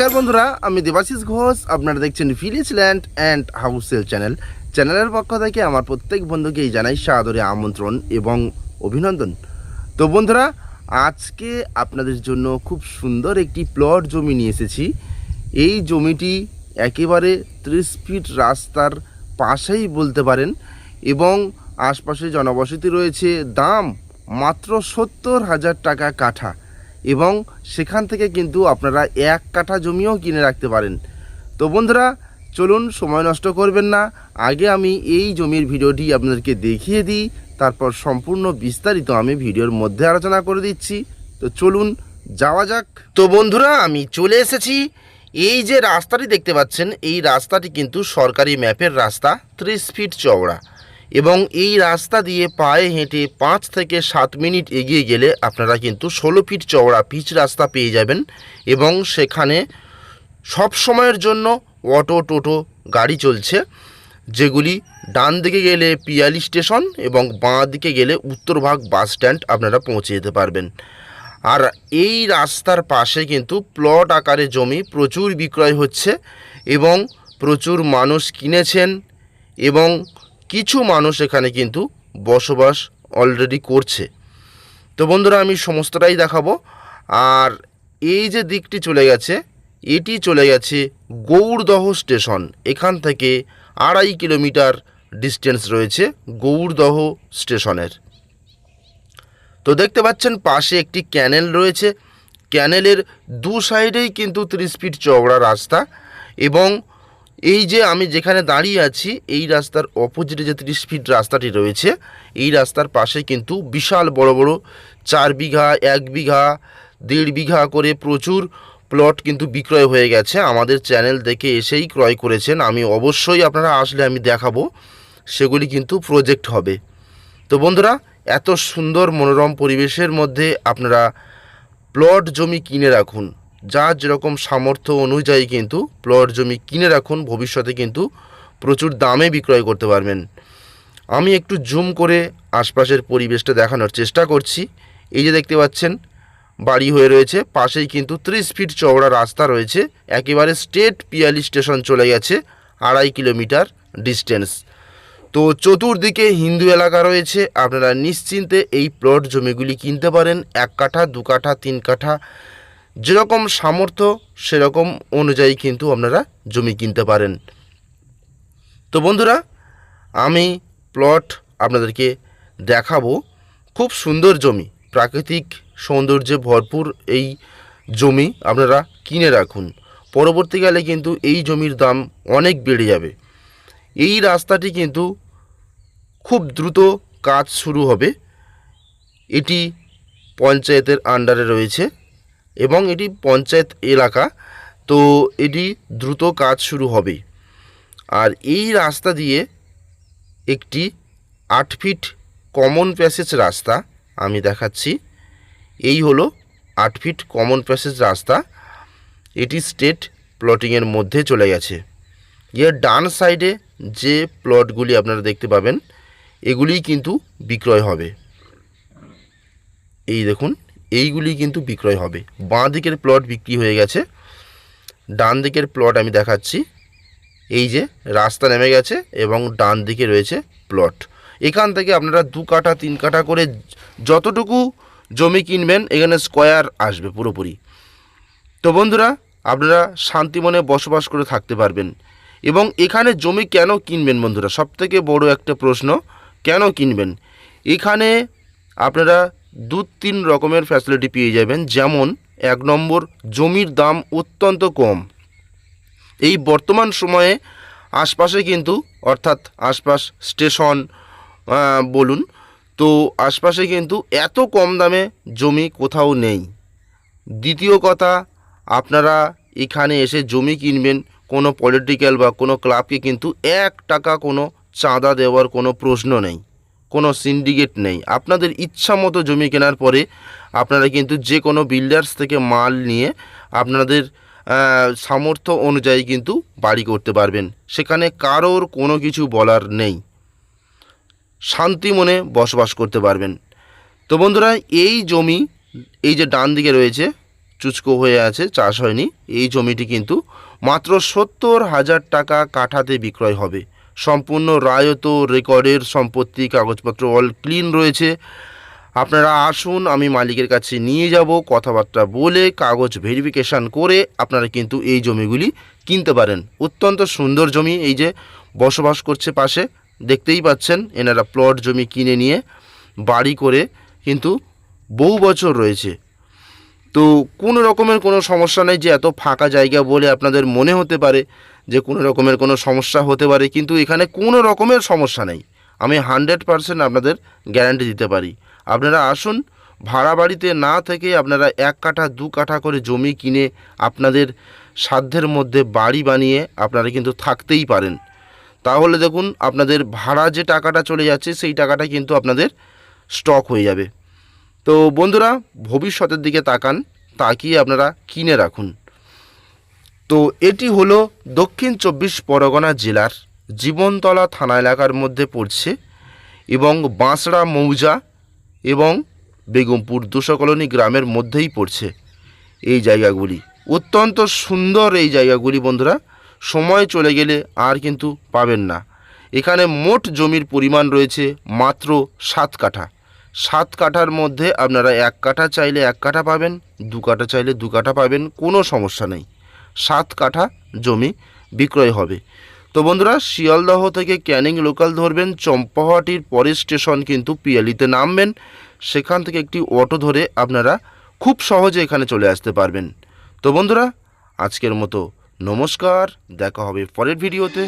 নমস্কার বন্ধুরা, আমি দেবাশিস ঘোষ, আপনারা দেখছেন village land and house sale channel চ্যানেলের পক্ষ থেকে আমার প্রত্যেক বন্ধুকেই জানাই সাদরে আমন্ত্রণ এবং অভিনন্দন। তো বন্ধুরা, আজকে আপনাদের জন্য খুব সুন্দর একটি প্লট জমি নিয়ে এসেছি। এই জমিটি একেবারে ত্রিশ ফিট রাস্তার পাশেই বলতে পারেন এবং আশপাশে জনবসতি রয়েছে। দাম মাত্র সত্তর হাজার টাকা কাঠা। এবং সেখান থেকে কিন্তু আপনারা এক কাঠা জমিও কিনে রাখতে পারেন। তো বন্ধুরা, চলুন সময় নষ্ট করবেন না। আগে আমি এই জমির ভিডিওটি আপনাদেরকে দেখিয়ে দিই, তারপর সম্পূর্ণ বিস্তারিত আমি ভিডিওর মধ্যে আলোচনা করে দিচ্ছি। তো চলুন যাওয়া যাক। তো বন্ধুরা, আমি চলে এসেছি। এই যে রাস্তাটি দেখতে পাচ্ছেন, এই রাস্তাটি কিন্তু সরকারি ম্যাপের রাস্তা, ত্রিশ ফিট চওড়া। এবং এই রাস্তা দিয়ে পায়ে হেঁটে পাঁচ থেকে সাত মিনিট এগিয়ে গেলে আপনারা কিন্তু ষোলো ফিট চওড়া পিচ রাস্তা পেয়ে যাবেন এবং সেখানে সব সময়ের জন্য অটো, টোটো, গাড়ি চলছে, যেগুলি ডান দিকে গেলে পিয়ালি স্টেশন এবং বাঁ দিকে গেলে উত্তরভাগ বাস স্ট্যান্ড আপনারা পৌঁছে যেতে পারবেন। আর এই রাস্তার পাশে কিন্তু প্লট আকারে জমি প্রচুর বিক্রয় হচ্ছে এবং প্রচুর মানুষ কিনেছেন এবং কিছু মানুষ এখানে কিন্তু বসবাস অলরেডি করছে। তো বন্ধুরা, আমি সমস্তটাই দেখাবো। আর এই যে দিকটি চলে গেছে, এটি চলে গেছে গৌড়দহ স্টেশন। এখান থেকে আড়াই কিলোমিটার ডিস্টেন্স রয়েছে গৌড়দহ স্টেশনের। তো দেখতে পাচ্ছেন, পাশে একটি ক্যানেল রয়েছে। ক্যানেলের দু সাইডেই কিন্তু ত্রিশ ফিট চওড়া রাস্তা এবং এই যে আমি যেখানে দাঁড়িয়ে আছি, এই রাস্তার অপোজিটে যে ত্রিশ ফিট রাস্তাটি রয়েছে, এই রাস্তার পাশে কিন্তু বিশাল বড় বড় চার বিঘা, এক বিঘা, দেড় বিঘা করে প্রচুর প্লট কিন্তু বিক্রয় হয়ে গেছে। আমাদের চ্যানেল দেখে এসেই ক্রয় করেছেন। আমি অবশ্যই আপনারা আসলে আমি দেখাবো, সেগুলি কিন্তু প্রজেক্ট হবে। তো বন্ধুরা, এত সুন্দর মনোরম পরিবেশের মধ্যে আপনারা প্লট জমি কিনে রাখুন। যার যেরকম সামর্থ্য অনুযায়ী কিন্তু প্লট জমি কিনে রাখুন, ভবিষ্যতে কিন্তু প্রচুর দামে বিক্রয় করতে পারবেন। আমি একটু জুম করে আশপাশের পরিবেশটা দেখানোর চেষ্টা করছি। এই যে দেখতে পাচ্ছেন, বাড়ি হয়ে রয়েছে, পাশেই কিন্তু ত্রিশ ফিট চওড়া রাস্তা রয়েছে, একেবারে স্টেট পিয়ালি স্টেশন চলে গেছে, আড়াই কিলোমিটার ডিস্টেন্স। তো চতুর্দিকে হিন্দু এলাকা রয়েছে, আপনারা নিশ্চিন্তে এই প্লট জমিগুলি কিনতে পারেন, এক কাঠা, দু কাঠা, তিন কাঠা যেরকম সামর্থ্য, সেরকম অনুযায়ী কিন্তু আপনারা জমি কিনতে পারেন। তো বন্ধুরা, আমি প্লট আপনাদেরকে দেখাবো। খুব সুন্দর জমি, প্রাকৃতিক সৌন্দর্যে ভরপুর এই জমি আপনারা কিনে রাখুন। পরবর্তীকালে কিন্তু এই জমির দাম অনেক বেড়ে যাবে। এই রাস্তাটি কিন্তু খুব দ্রুত কাজ শুরু হবে। এটি পঞ্চায়েতের আন্ডারে রয়েছে। এবং এটি পঞ্চায়েত এলাকা, তো এটি দ্রুত কাজ শুরু হবে আর এই রাস্তা দিয়ে একটি আট ফিট কমন প্যাসেজ রাস্তা আমি দেখাচ্ছি। এই হলো আট ফিট কমন প্যাসেজ রাস্তা। এটি স্টেট প্লটিংয়ের মধ্যে চলে গেছে। এর ডান সাইডে যে প্লটগুলি আপনারা দেখতে পাবেন, এগুলিই কিন্তু বিক্রয় হবে। এই দেখুন। এইগুলি কিন্তু বিক্রয় হবে। বাঁ দিকের প্লট বিক্রি হয়ে গেছে। ডান দিকের প্লট আমি দেখাচ্ছি। এই যে, রাস্তা নেমে গেছে এবং ডান দিকে রয়েছে প্লট এখান থেকে আপনারা দু কাঠা, তিন কাঠা করে যতটুকু জমি কিনবেন, এখানে স্কোয়ার আসবে পুরোপুরি। তো বন্ধুরা, আপনারা শান্তি মনে বসবাস করে থাকতে পারবেন। এবং এখানে জমি কেন কিনবেন বন্ধুরা? সবথেকে বড় একটা প্রশ্ন, কেন কিনবেন? এখানে আপনারা দু তিন রকমের ফ্যাসিলিটি পেয়ে যাবেন, যেমন এক নম্বর, জমির দাম অত্যন্ত কম। এই বর্তমান সময়ে আশপাশে কিন্তু, অর্থাৎ আশপাশ স্টেশন বলুন, তো আশপাশে কিন্তু এত কম দামে জমি কোথাও নেই। দ্বিতীয় কথা, আপনারা এখানে এসে জমি কিনবেন, কোনো পলিটিক্যাল বা কোনো ক্লাবকে কিন্তু এক টাকা কোনো চাঁদা দেওয়ার কোনো প্রশ্ন নেই। কোনো সিন্ডিকেট নেই। আপনাদের ইচ্ছা মতো জমি কেনার পরে আপনারা কিন্তু যে কোনো বিল্ডার্স থেকে মাল নিয়ে আপনাদের সামর্থ্য অনুযায়ী কিন্তু বাড়ি করতে পারবেন। সেখানে কারোর কোনো কিছু বলার নেই। শান্তি মনে বসবাস করতে পারবেন। তো বন্ধুরা, এই জমি, এই যে ডান দিকে রয়েছে, চুচকো হয়ে আছে, চাষ হয়নি, এই জমিটি কিন্তু মাত্র সত্তর হাজার টাকা কাঠাতে বিক্রয় হবে। সম্পূর্ণ রায়ত রেকর্ডের সম্পত্তি, কাগজপত্র অল ক্লিন রয়েছে। আপনারা আসুন, আমি মালিকের কাছে নিয়ে যাব, কথাবার্তা বলে, কাগজ ভেরিফিকেশান করে আপনারা কিন্তু এই জমিগুলি কিনতে পারেন। অত্যন্ত সুন্দর জমি, এই যে বসবাস করছে পাশে, দেখতেই পাচ্ছেন, এনারা প্লট জমি কিনে নিয়ে বাড়ি করে কিন্তু বহু বছর রয়েছে। তো কোনো রকমের কোনো সমস্যা নেই যে এত ফাঁকা জায়গা বলে আপনাদের মনে হতে পারে। যে কোনো রকমের কোনো সমস্যা হতে পারে, কিন্তু এখানে কোনো রকমের সমস্যা নেই। আমি হান্ড্রেড পারসেন্ট আপনাদের গ্যারান্টি দিতে পারি। আপনারা আসুন, ভাড়া বাড়িতে না থেকে আপনারা এক কাঠা, দু কাঠা করে জমি কিনে আপনাদের সাধ্যের মধ্যে বাড়ি বানিয়ে আপনারা কিন্তু থাকতেই পারেন। তাহলে দেখুন, আপনাদের ভাড়া যে টাকাটা চলে যাচ্ছে, সেই টাকাটা কিন্তু আপনাদের স্টক হয়ে যাবে। তো বন্ধুরা, ভবিষ্যতের দিকে তাকান, তাকিয়ে আপনারা কিনে রাখুন। তো এটি হলো দক্ষিণ চব্বিশ পরগনা জেলার জীবনতলা থানা এলাকার মধ্যে পড়ছে এবং বাঁশড়া মৌজা এবং বেগমপুর দুশো কলোনি গ্রামের মধ্যেই পড়ছে এই জায়গাগুলি। অত্যন্ত সুন্দর এই জায়গাগুলি বন্ধুরা। সময় চলে গেলে আর কিন্তু পাবেন না। এখানে মোট জমির পরিমাণ রয়েছে মাত্র সাত কাঠা। সাত কাঠার মধ্যে আপনারা এক কাঠা চাইলে এক কাঠা পাবেন, দু কাঠা চাইলে দু কাঠা পাবেন, কোনো সমস্যা নেই। সাত কাঠা জমি বিক্রয় হবে। তো বন্ধুরা, শিয়ালদহ থেকে ক্যানিং লোকাল ধরবেন, চম্পাহাটির পরের স্টেশন কিন্তু পিয়ালিতে নামবেন। সেখান থেকে একটি অটো ধরে আপনারা খুব সহজে এখানে চলে আসতে পারবেন। তো বন্ধুরা, আজকের মতো নমস্কার, দেখা হবে পরের ভিডিওতে।